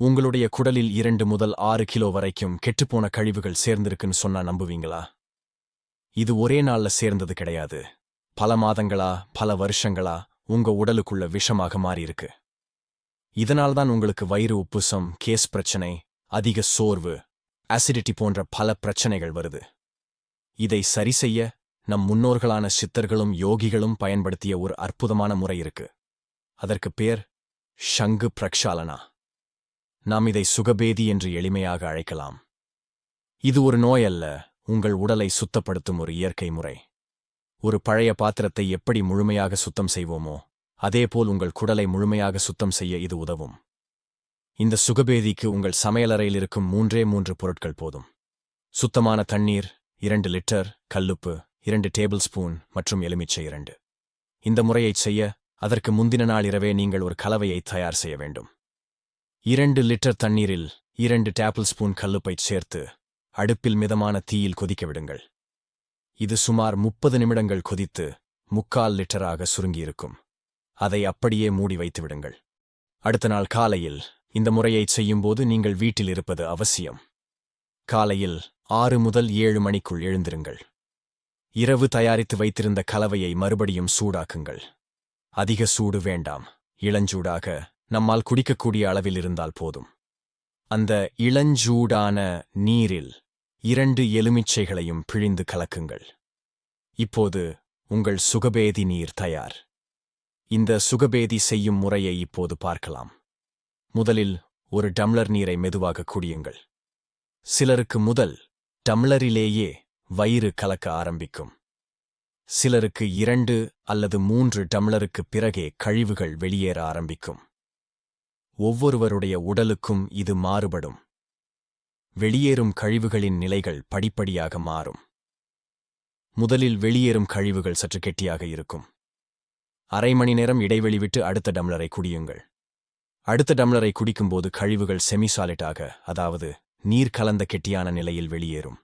உங்களுடைய குடலில் இரண்டு முதல் ஆறு கிலோ வரைக்கும் கெட்டுப்போன கழிவுகள் சேர்ந்திருக்குன்னு சொன்னா நம்புவீங்களா? இது ஒரே நாள்ல சேர்ந்தது கிடையாது. பல மாதங்களா பல வருஷங்களா உங்க உடலுக்குள்ள விஷமாக மாறியிருக்கு. இதனால்தான் உங்களுக்கு வயிறு உப்புசம் கேஸ் பிரச்சனை அதிக சோர்வு அசிடிட்டி போன்ற பல பிரச்சனைகள் வருது. இதை சரி செய்ய நம் முன்னோர்களான சித்தர்களும் யோகிகளும் பயன்படுத்திய ஒரு அற்புதமான முறை இருக்கு. அதற்கு பேர் ஷங்கு பிரக்ஷாலனா. நாம் இதை சுகபேதி என்று எளிமையாக அழைக்கலாம். இது ஒரு நோய் அல்ல உங்கள் உடலை சுத்தப்படுத்தும் ஒரு இயற்கை முறை. ஒரு பழைய பாத்திரத்தை எப்படி முழுமையாக சுத்தம் செய்வோமோ அதேபோல் உங்கள் குடலை முழுமையாக சுத்தம் செய்ய இது உதவும். இந்த சுகபேதிக்கு உங்கள் சமையலறையில் இருக்கும் மூன்றே மூன்று பொருட்கள் போதும். சுத்தமான தண்ணீர் இரண்டு லிட்டர் கல்லுப்பு இரண்டு டேபிள் ஸ்பூன் மற்றும் எலுமிச்சை இரண்டு. இந்த முறையைச் செய்ய அதற்கு முந்தின நாள் இரவே நீங்கள் ஒரு கலவையை தயார் செய்ய வேண்டும். இரண்டு லிட்டர் தண்ணீரில் இரண்டு டேபிள் ஸ்பூன் கல்லுப்பை சேர்த்து அடுப்பில் மிதமான தீயில் கொதிக்க விடுங்கள். இது சுமார் முப்பது நிமிடங்கள் கொதித்து முக்கால் லிட்டராக சுருங்கியிருக்கும். அதை அப்படியே மூடி வைத்து விடுங்கள். அடுத்த நாள் காலையில் இந்த முறையைச் செய்யும்போது நீங்கள் வீட்டில் இருப்பது அவசியம். காலையில் ஆறு முதல் ஏழு மணிக்குள் எழுந்திருங்கள். இரவு தயாரித்து வைத்திருந்த கலவையை மறுபடியும் சூடாக்குங்கள். அதிக சூடு வேண்டாம். இளஞ்சூடாக நம்மால் குடிக்கக்கூடிய அளவில் இருந்தால் போதும். அந்த இளஞ்சூடான நீரில் இரண்டு எலுமிச்சைகளையும் பிழிந்து கலக்குங்கள். இப்போது உங்கள் சுகபேதி நீர் தயார். இந்த சுகபேதி செய்யும் முறையை இப்போது பார்க்கலாம். முதலில் ஒரு டம்ளர் நீரை மெதுவாக குடியுங்கள். சிலருக்கு முதல் டம்ளரிலேயே வயிறு கலக்க ஆரம்பிக்கும். சிலருக்கு இரண்டு அல்லது மூன்று டம்ளருக்கு பிறகே கழிவுகள் வெளியேற ஆரம்பிக்கும். ஒவ்வொருவருடைய உடலுக்கும் இது மாறுபடும். வெளியேறும் கழிவுகளின் நிலைகள் படிப்படியாக மாறும். முதலில் வெளியேறும் கழிவுகள் சற்று கெட்டியாக இருக்கும். அரை மணி நேரம் இடைவெளி விட்டு அடுத்த டம்ளரை குடியுங்கள். அடுத்த டம்ளரை குடிக்கும்போது கழிவுகள் செமிசாலிட்டாக அதாவது நீர் கலந்த கெட்டியான நிலையில் வெளியேறும்.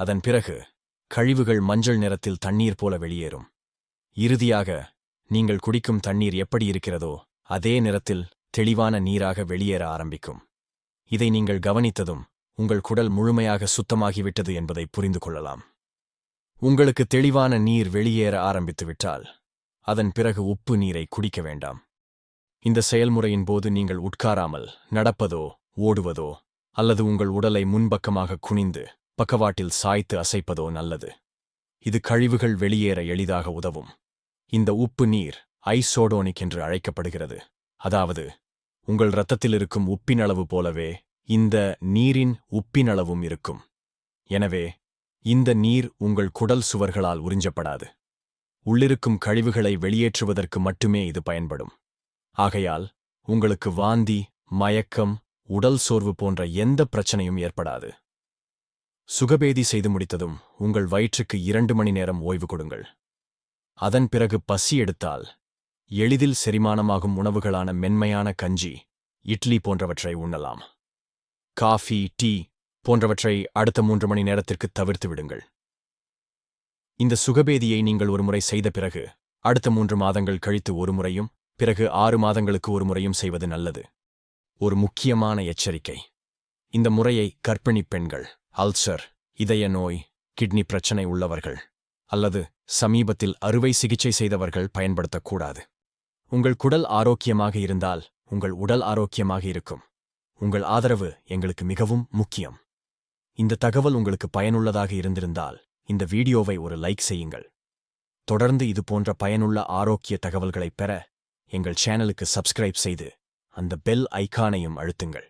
அதன் பிறகு கழிவுகள் மஞ்சள் நிறத்தில் தண்ணீர் போல வெளியேறும். இறுதியாக நீங்கள் குடிக்கும் தண்ணீர் எப்படி இருக்கிறதோ அதே நிறத்தில் தெளிவான நீராக வெளியேற ஆரம்பிக்கும். இதை நீங்கள் கவனித்ததும் உங்கள் குடல் முழுமையாக சுத்தமாகிவிட்டது என்பதை புரிந்து கொள்ளலாம். உங்களுக்கு தெளிவான நீர் வெளியேற ஆரம்பித்துவிட்டால் அதன் பிறகு உப்பு நீரை குடிக்க வேண்டாம். இந்த செயல்முறையின் போது நீங்கள் உட்காராமல் நடப்பதோ ஓடுவதோ அல்லது உங்கள் உடலை முன்பக்கமாக குனிந்து பக்கவாட்டில் சாய்த்து அசைப்பதோ நல்லது. இது கழிவுகள் வெளியேற எளிதாக உதவும். இந்த உப்பு நீர் ஐசோடோனிக் என்று அழைக்கப்படுகிறது. அதாவது உங்கள் இரத்தத்தில் இருக்கும் உப்பின் அளவு போலவே இந்த நீரின் உப்பின் அளவும் இருக்கும். எனவே இந்த நீர் உங்கள் குடல் சுவர்களால் உறிஞ்சப்படாது. உள்ளிருக்கும் கழிவுகளை வெளியேற்றுவதற்கு மட்டுமே இது பயன்படும். ஆகையால் உங்களுக்கு வாந்தி மயக்கம் உடல் சோர்வு போன்ற எந்த பிரச்சனையும் ஏற்படாது. சுகபேதி செய்து முடித்ததும் உங்கள் வயிற்றுக்கு இரண்டு மணி நேரம் ஓய்வு கொடுங்கள். அதன் பிறகு பசி எடுத்தால் எளிதில் செரிமானமாகும் உணவுகளான மென்மையான கஞ்சி இட்லி போன்றவற்றை உண்ணலாம். காஃபி டீ போன்றவற்றை அடுத்த மூன்று மணி நேரத்திற்கு தவிர்த்து விடுங்கள். இந்த சுகபேதியை நீங்கள் ஒருமுறை செய்த பிறகு அடுத்த மூன்று மாதங்கள் கழித்து ஒரு முறையும் பிறகு ஆறு மாதங்களுக்கு ஒரு முறையும் செய்வது நல்லது. ஒரு முக்கியமான எச்சரிக்கை. இந்த முறையை கர்ப்பிணிப் பெண்கள் அல்சர் இதய நோய் கிட்னி பிரச்சனை உள்ளவர்கள் அல்லது சமீபத்தில் அறுவை சிகிச்சை செய்தவர்கள் பயன்படுத்தக்கூடாது. உங்கள் குடல் ஆரோக்கியமாக இருந்தால் உங்கள் உடல் ஆரோக்கியமாக இருக்கும். உங்கள் ஆதரவு எங்களுக்கு மிகவும் முக்கியம். இந்த தகவல் உங்களுக்கு பயனுள்ளதாக இருந்திருந்தால் இந்த வீடியோவை ஒரு லைக் செய்யுங்கள். தொடர்ந்து இது போன்ற பயனுள்ள ஆரோக்கிய தகவல்களைப் பெற எங்கள் சேனலுக்கு சப்ஸ்கிரைப் செய்து அந்த பெல் ஐக்கானையும் அழுத்துங்கள்.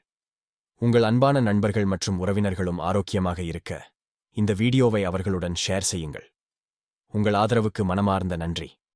உங்கள் அன்பான நண்பர்கள் மற்றும் உறவினர்களும் ஆரோக்கியமாக இருக்க இந்த வீடியோவை அவர்களுடன் ஷேர் செய்யுங்கள். உங்கள் ஆதரவுக்கு மனமார்ந்த நன்றி.